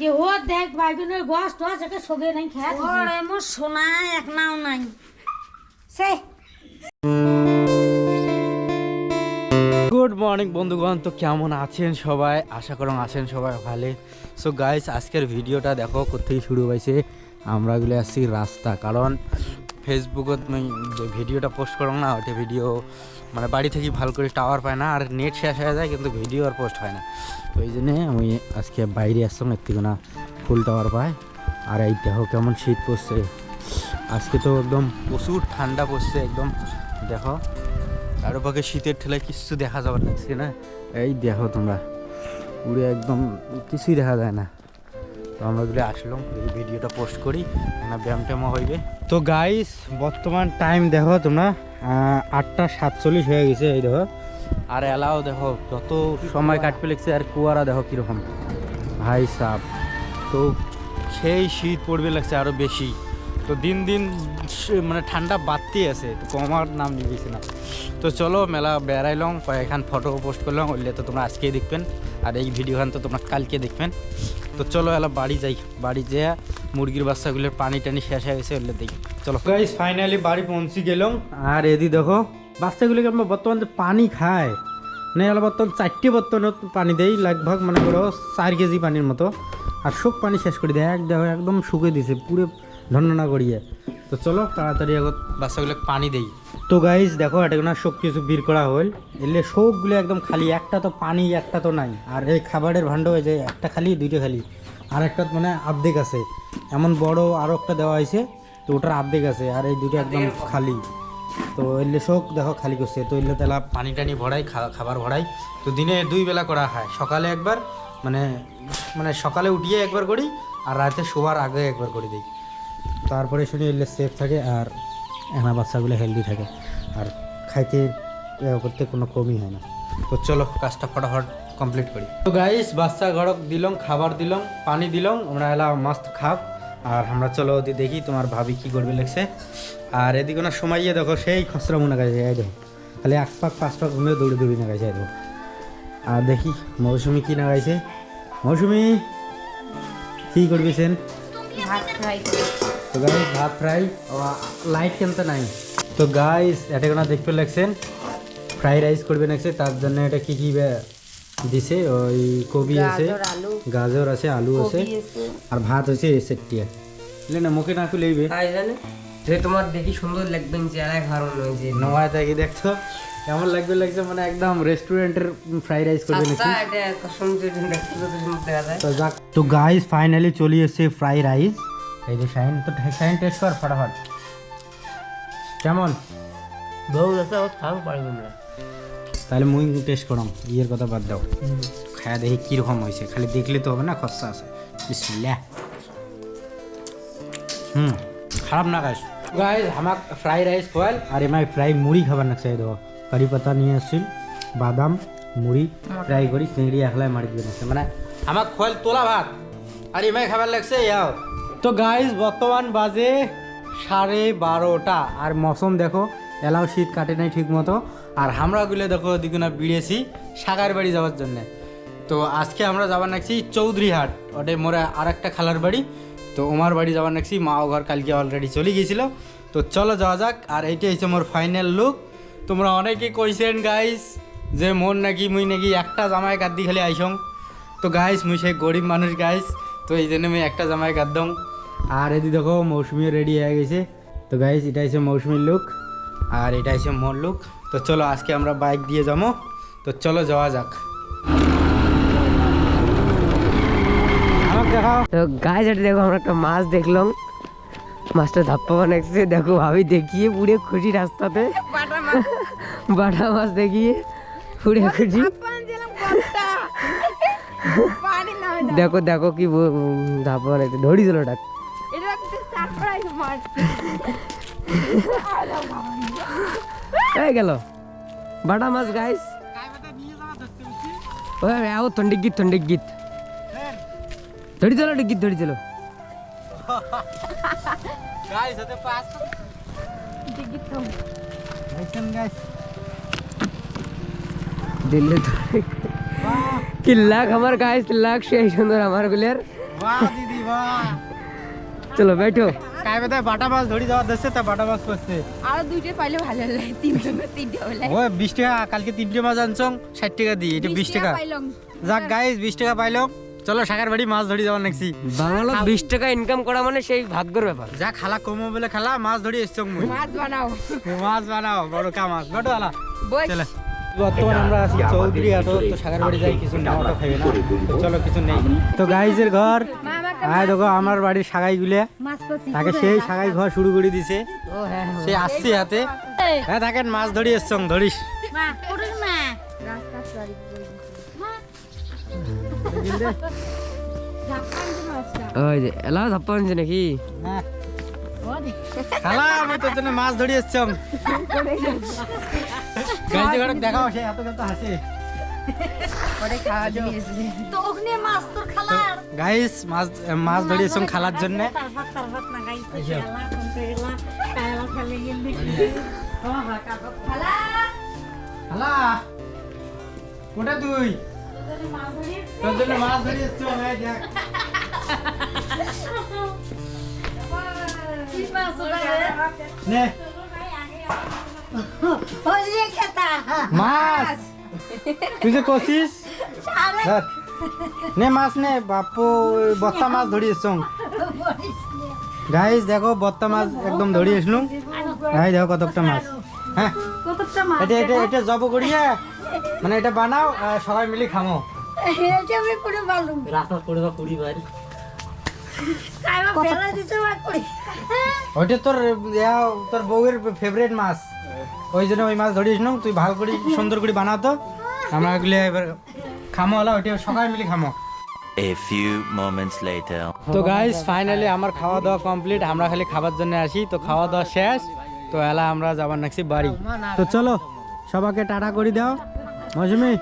যে ও দেখ বাইগুনের গছ টছ একে সগে নাই খেয়া ওরে মোর সোনা এক নাও নাই সে গুড মর্নিং বন্ধুগণ। তো কেমন আছেন সবাই? আশা করুন আছেন সবাই ভালো। সো গাইস আজকের ভিডিওটা দেখো কোথেকে শুরু হয়েছে। আমরা গুলো আসছি রাস্তা। কারণ ফেসবুকত ভিডিওটা পোস্ট করো না ওটা ভিডিও মানে বাড়ি থেকে ভালো করে টাওয়ার পায় না আর নেট শেষ হয়ে যায় কিন্তু ভিডিও আর পোস্ট হয় না। তো এই জন্যে আমি আজকে বাইরে আসলাম, একটু না ফুল টাওয়ার পায়। আর এই দেখো কেমন শীত পড়ছে। আজকে তো একদম প্রচুর ঠান্ডা পড়ছে একদম। দেখো কারও পাকে শীতের ঠেলায় কিচ্ছু দেখা যাবার লাগছে না? এই দেখো তোমরা উড়ে একদম কিছুই দেখা যায় না। তো আমরা গুলো আসলাম ভিডিওটা পোস্ট করি ব্যায়াম ট্যামও হইবে। তো গাইস বর্তমান টাইম দেখো তোমরা। আটটা সাতচল্লিশ হয়ে গেছে এই দেখো। আর এলাও দেখো, যত সময় কাটপে লাগছে, আর কুয়ারা দেখো কীরকম। ভাই সাপ তো সেই শীত পড়বে লাগছে আরও বেশি। তো দিন দিন মানে ঠান্ডা বাড়তেই আছে কমার নাম নিয়েছে না। তো চলো, মেলা বেড়াইলাম, কয়েকখান ফটো পোস্ট করলাম, ওইলে তো তোমরা আজকেই দেখবেন। আর এই ভিডিওখান তো তোমরা কালকে দেখবেন। তো চলো, এলা বাড়ি যাই, বাড়ি যেয়ে মুরগির বাচ্চাগুলোর পানি টানি শেষ হয়ে গেছে, ওইলে দেখি। চলো। গাইস ফাইনালি বাড়ি পৌঁছে গেলাম। আর এদি দেখো, বাচ্চাগুলোকে আমরা বর্তমান পানি খায়। না এলা বর্তমান চারটে বর্তমানে পানি দেই, লাগভাগ মনে করো চার কেজি পানির মতো। আর সব পানি শেষ করে দেয়। এক দেখো, একদম শুকিয়ে দিছে, পুরো ধন্যনা করিয়ে তো চলো, তাড়াতাড়ি আগত বাচ্চাগুলোকে পানি দেই। তো গাইজ দেখো, এটা না সব কিছু বের করা হল। এলে সবগুলো একদম খালি, একটা তো পানি, একটা তো নাই। আর এই খাবারের ভাণ্ড হয়ে যায় একটা খালি, দুইটা খালি। আর একটা মানে আর্ধেক আছে। এমন বড় আরও একটা দেওয়া হয়েছে। তো ওটার আর্ধেক আছে আর এই দুটো একদম খালি। তো এলে শোক, দেখো খালি করছে। তো এলে তেলা পানি টানি ভরাই খাবার ভরাই। তো দিনে দুই বেলা করা হয়। সকালে একবার মানে মানে সকালে উঠিয়ে একবার করি আর রাতে শোবার আগে একবার করে দিই। তারপরে শুনি এলে সেফ থাকে আর এনা বাচ্চাগুলো হেলদি থাকে। আর খাইতে করতে কোনো কমই হয় না। তো চলো, কাজটা ফটাফট কমপ্লিট করি। তো গাইস বাচ্চা ঘরক দিলং খাবার দিলং পানি দিলং আমরা এলা মাস্ত খাব। আর আমরা চলো ওদি দেখি তোমার ভাবি কি করবে লেগছে আর এদিকে না সময়য়ে দেখো সেই খসরা মনে গেছে এই দেখো। খালি এক পাক পাঁচ পাক ঘুমিয়ে দৌড়ে দৌড়ি না গেছে দেখো। আর দেখি মৌসুমি কি না গাইছে। মৌসুমি কি করবিছেন ভাত ফ্রাই তো গাইস ভাত ফ্রাই লাইট কেমতে নাই। তো গাইস এটা কোনো দেখতে লাগছেন? ফ্রাই রাইস করবে নাকছে তার জন্য এটা কী কি দিছে ওই কবি আছে গাজর, আছে আলু আছে আর ভাত হচ্ছে সেটিয়া লে না মুখে না খুলেইবে তাই জানে। যে তোমার দেখি সুন্দর লাগবে চেহারা খারাপ নয় যে নোয়া থেকে দেখতো কেমন লাগবে লাগছে মানে একদম রেস্টুরেন্টের ফ্রাইড রাইস করবে নাকি? আচ্ছা যাক তো গাইস ফাইনালি চলে এসেছে ফ্রাইড রাইস। এই যে শাইন তো শাইন টেস্ট কর ফটাফট। কেমন? বউ আছে ও খাও পারব না। তাহলে মুই টেস্ট করাম ইয়ের কথা বাদ দাও। খায়া দেখি কীরকম হয়েছে খালি দেখলে তো হবে না খরচা আছে। বিসমিল্লাহ। হুম খারাপ না গাইস গাইস আমাক ফ্রাই রাইস খোয়াল আর এমাই ফ্রাই মুড়ি খাবার না চাই দেবো কারি পাতা নিয়ে আসছিল বাদাম মুড়ি ফ্রাই করি চিংড়ি একলাই মারি দিয়ে আসছে মানে আমাক খোয়াল তোলা ভাত আর এমাই খাবার লাগছে ইয়াও তো গাইস বর্তমান বাজে সাড়ে বারোটা আর মৌসুম দেখো এলাও শীত কাটে নাই ঠিক মতো আর আমরাগুলো দেখো ওদিকে না বিড়েছি সাগার বাড়ি যাওয়ার জন্যে। তো আজকে আমরা যাবার নাকছি চৌধুরী হাট ওটা মোরা আর একটা খালার বাড়ি। তো ওমার বাড়ি যাবার নাকছি মা ও ঘর কালকে অলরেডি চলে গিয়েছিল। তো চলো যাওয়া যাক, আর এইটা হচ্ছে মোর ফাইনাল লুক তোমরা অনেকে কইছেন গাইস যে মোর নাকি, মুই নাকি একটা জামাই কাদ্দি খালি আইসং। তো গাইস মুই সেই গরিব মানুষ গাইস তো এই জন্য মুই একটা জামাই কাদ্দম আর এদি দেখো মৌসুমি রেডি হয়ে গেছে। তো গাইস এটা হচ্ছে মৌসুমির লুক আর এটা হচ্ছে মোর লুক তো চলো আজকে আমরা বাইক দিয়ে যাব। তো চলো যাওয়া যাক। তো গায়ে যেটা দেখো আমরা একটা মাছ দেখলাম। মাছটা ধাপ্পা বানাচ্ছে দেখো ভাবি দেখিয়ে পুরে খুশি রাস্তাতে। বাটা মাছ দেখিয়ে পুরে খুশি। দেখো দেখো কি ধাপ্পা বানাইছে। ধরি দিল ডাক এটা একটা সারপ্রাইজ মার হয়ে গেল বাটা মাছ গাইস ওই আও থন্ডিক গীত থন্ডিক গীত ধরি দিল গীত ধরি দিল গাইস হাতে পাস দেখেন গাইস দিল্লি তো কি লাখ আমার গাইস লাখ সেই সুন্দর আমার গুলের বাহ দিদি বাহ চলো বেঠো কাই বেদা বাটা মাছ ধরি যাওয়া দিচ্ছে তা বাটা মাছ করছে আরও দুইটা পাইলে ভালো লাগে তিনজন তিনটে হলে ও বিশ টাকা কালকে তিনটে মাছ আনছং ষাট টাকা দিই এটা বিশ টাকা যাক গাইস বিশ টাকা পাইলো। চলো সাকার বাড়ি মাছ ধরি যাওয়ার নাকছি বাংলা বিশ টাকা ইনকাম করা মানে সেই ভাগ্যের ব্যাপার যা খালা কমো বলে খালা মাছ ধরি এসছং মুই। মাছ বানাও। মাছ বানাও বড় কা মাছ। বড় আলা। চলে। বর্তমানে আমরা আছি চৌধুরী হাটো তো সাগর বাড়ি যাই কিছু নাও তো খাইবে না চলো কিছু নেই। তো গাইজের ঘর আয় দেখো আমার বাড়ির সাগাই গুলে তাকে সেই সাগাই ঘর শুরু করে দিছে। হ্যাঁ সে আসছে হাতে। হ্যাঁ থাকেন মাছ ধরি এসছং ধরিস। ওই যে এলা ধাপ্পা আনছে নাকি? হ্যাঁ। খালা আমি তোর জন্য মাছ ধরি এসছং গাইজের ঘর দেখাও সে এত কত হাসে। তো ওখানে মাছ তোর খালার? গাইস মাছ মাছ ধরি খালার জন্য। খেলা কোটা তুই? তোর দেখ নে। মাছ! তুই যে কষিস নে মাছ নে বাপু বত্তা মাছ ধরি এসছং গাইস দেখো বত্তা মাছ একদম ধরি এসলুম গাই দেখো কতকটা মাছ। হ্যাঁ। এটা এটা এটা জব করিয়া মানে এটা বানাও আর সবাই মিলে খামো। ওইটা তোর তোর বউয়ের ফেভারিট মাছ। ওই জন্য ওই মাছ ধরিস তুই ভালো করে সুন্দর করে বানাও তো। আমরা এগুলো এবার খামো হলো ওইটা সবাই মিলে খামো। A few moments later. তো গাইস ফাইনালি আমার খাওয়া দাওয়া কমপ্লিট আমরা খালি খাবার জন্য আসি তো খাওয়া দাওয়া শেষ তো এলা আমরা যাবার নাকছি বাড়ি। তো চলো সবাইকে টাটা করে দাও। মৌসুমি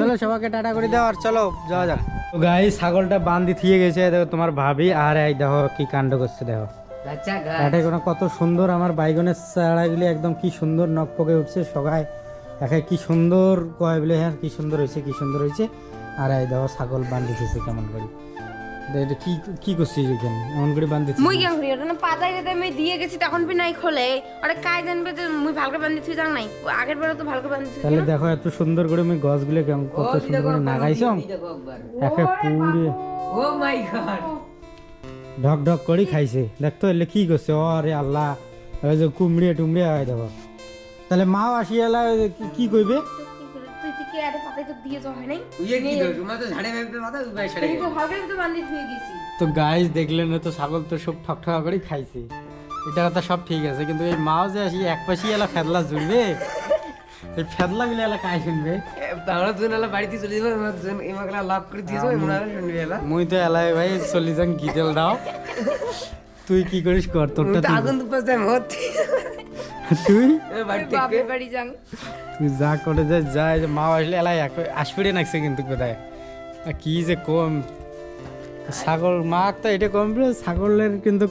চলো সবাইকে টাটা করে দাও আর চলো যাওয়া যাক। তো গাইস ছাগলটা বান্ধি থিয়ে গেছে দেখো তোমার ভাবি আর এই দেখো কি কাণ্ড করছে দেখো। এটা কোনো কত সুন্দর আমার বাইগনের চারাগুলি একদম কি সুন্দর নখ পকে উঠছে সবাই একে কি সুন্দর কয় বলে হ্যাঁ কি সুন্দর হয়েছে কি সুন্দর হয়েছে। আর এই দেখো ছাগল বান্ধিতেছে কেমন করে। তো এটা কি কি করছিস এখানে? এমন করে বান্ধিছিস মুই কেন? করি? ওটা না পাতাই রেতে আমি দিয়ে গেছি তখন বি নাই খোলে। ওটা কাই জানবে যে মুই ভালকে বান্ধি থুই যাং নাই। আগের বার তো ভালকে বান্ধি থুই তাহলে দেখো এত সুন্দর করে আমি গাছগুলো কেমন কত সুন্দর করে নাগাইছ দেখো একবার। একে পুরে ও মাই গড। ঢক ঢক করে খাইছে। দেখতো এলে কি করছে? ও আরে আল্লাহ। ওই যে কুমড়িয়ে টুমড়িয়ে হয় দেখো। তাহলে মাও আসি এলা কি- কইবে? তুই তুই কে আরে পাতাই তো তুই গাইস দেখলেন তো ছাগল তো সব ঠক ঠকা করে খাইছে। এটা কথা সব ঠিক আছে কিন্তু এই মাও যে আসি এক পাশে এলা ফেদলা জুড়বে? এই ফেদলা গুলো এলা কাই শুনবে? আমরা দুজন এলা বাড়িতে চলে যাব এমাকলা লক করে দিয়েছ মনে হয় শুনবি এলা। মুই তো এলাই ভাই চল্লি যান গিটেল দাও। তুই কি করিস কর তোরটা আগুন তো পাশে মত তুই? বাড়ি যাং তুই যা করে যা যায় যে মা আসলে এলাই এক আসপিড়ে নাকছে কিন্তু কোথায়? কি যে কম। ছাগল মা তো এটা কম ছাগলের কিন্তু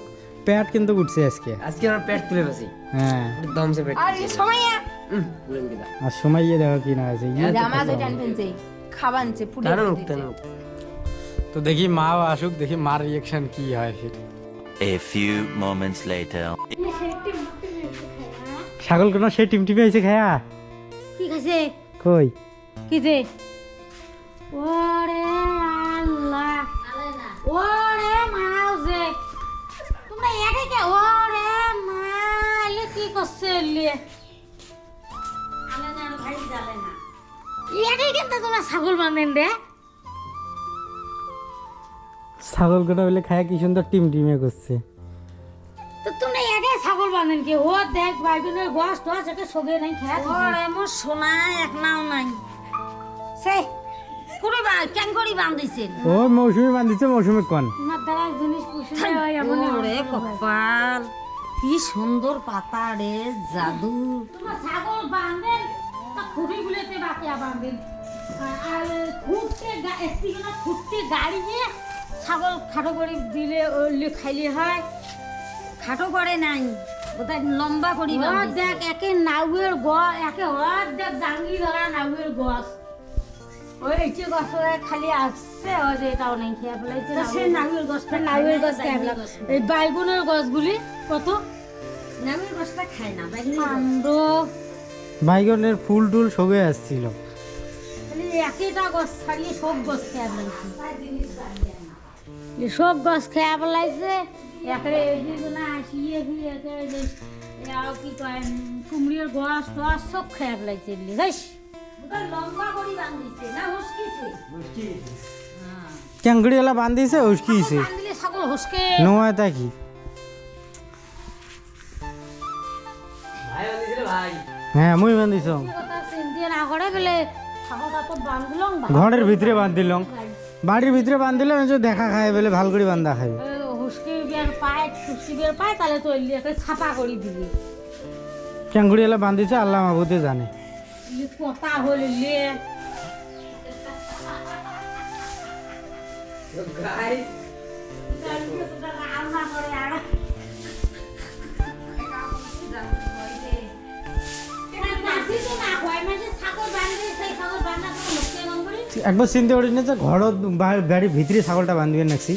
পেট কিন্তু উঠছে আজকে। আজকে আমার পেট তুলে বসি হ্যাঁ। দম সে পেট আর সময় আর সময় ইয়ে দেখো কি না আছে ইয়ে তো জামা টান খাবানছে পুড়ে। টানো তো দেখি মাও আসুক দেখি মার রিয়েকশন কি হয় ফির। A few moments later. ছাগল কোনো সে টিম টিমে এসে খায়া? কি খাইছে? কই? কি যে? ওরে আল্লাহ। ওরে মাউজে তোমরা একে কে? ওরে মালে কি করছে লিয়ে একে কিন্তু তোমরা ছাগল বাঁধেন রে? ছাগল কোনো বলে খায়া কি সুন্দর টিম টিমে করছে? ছাগল বাঁধেন কি ও দেখ বাইবেলের গছ টছ একে সবে নাই খেয়া ওরে মোর সোনা এক নাও নাই। সে করে বা কেন করি বান্ধিছেন? ও মৌসুমি বান্ধিছে মৌসুমি কন? না দ্বারা জিনিস পুষলে হয় এমন ওরে কপাল কি সুন্দর পাতা রে জাদু। তোমার ছাগল বাঁধেন তা খুঁটি গুলোতে বাকিয়া বাঁধেন। আর খুঁটতে একটি খুঁটতে গাড়ি নিয়ে ছাগল খাটো করে দিলে খাইলে হয় খাটো করে নাই। ওটা লম্বা করি দেখ একে নাউয়ের গছ একে হর দেখ জাঙ্গি ধরা নাউয়ের গছ। ওই যে গছটা খালি আসছে ওই যে এটাও নেই খেয়ে ফেলাইছে সেই নারকেল গাছটা নারকেল গাছ খায় খেয়ে ফেলা- এই বাইগুনের গাছগুলি কত? নারকেল গাছটা খায় না বাইগনের ফুল টুল সবে আসছিল। খালি একটা গাছ ছাড়িয়ে সব গাছ খেয়ে ফেলাইছে এই সব গাছ খেয়ে ফেলাইছে একেবারে এদিকে না আসিয়ে ফিরে একেবারে আর কি কয় কুমড়ির গাছ টাছ সব খেয়ে ফেলাইছে এগুলি যাইস লম্বা করে বান্ধিছে না হুসকিছে ক্যাঙ্গুড়িওয়ালা বান্ধিছে হুসকে নোয়া তা কি হ্যাঁ মুই বান্ধিছ। বান্ধলাম ঘরের ভিতরে বান্ধিলং। বাড়ির ভিতরে বান্ধিলে যে দেখা খায় বলে ভালো করে বান্ধা খায়। বের পায় তাহলে তো এলি একটা ছাপা করে দিবি। ক্যাঙ্গুড়িওয়ালা বান্ধিছে আল্লাহ মাহবুদে জানে। কথা হলে লে একবার চিন্তা করিস না যে ঘরত বা- বাড়ির ভিতরে ছাগলটা বান্ধিবে নাকছি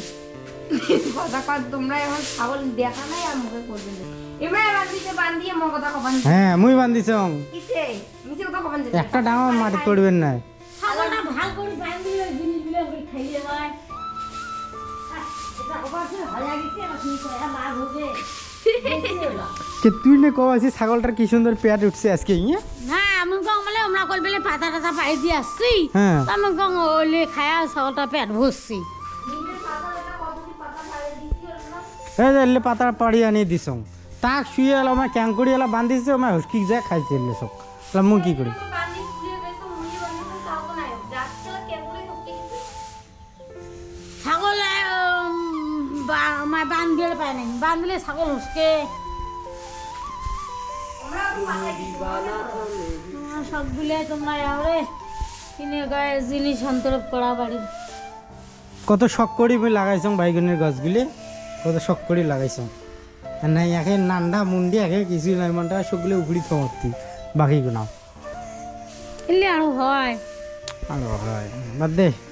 কথা কর তোমরা এখন ছাগল দেখা নাই আর মুখে করবে না। এবার বান্ধিতে বান্ধিয়ে মগ কথা কবান হ্যাঁ মুই বান্ধিছ কিসে মিছে কথা কবান একটা ডাঙর মাটি পড়বেন না। ছাগলটা ভালো করে বান্ধিলে জিনিসগুলো করে খাইয়ে হয়। কে তুই না কব আছিস ছাগলটার কি সুন্দর পেট উঠছে আজকে ইয়ে? না আমি কম বলে আমরা কল বেলে পাতা টাতা পাই দিয়ে আসছি। হ্যাঁ। আমি কম ওলে খায়া ছাগলটা পেট ভরছি। এই যে এলে পাতা পাড়ি আনিয়ে দিছ। তাক শুয়ে এলো আমার ক্যাঙ্কুড়ি এলা বান্ধিছে আমার হুসকি যায় খাইছে এলে সব তাহলে মুই কি করি ছাগল বান্ধিলে পায় নাই। বান্ধিলে ছাগল হুসকে সবগুলো তোমরা আরে কিনে গায়ে জিনিস অন্তরপ করা বাড়ি কত শখ করি লাগাইছং বাইগনের গাছগুলি? কত শখ করে লাগাইছ। আর নাই একে নান্ডা মুন্ডি একে কিছু নাই মানটা সবগুলো উগড়ি থমর্তি বাকি গুনাও। এলে আরও হয়। আর হয়। বাদ দে।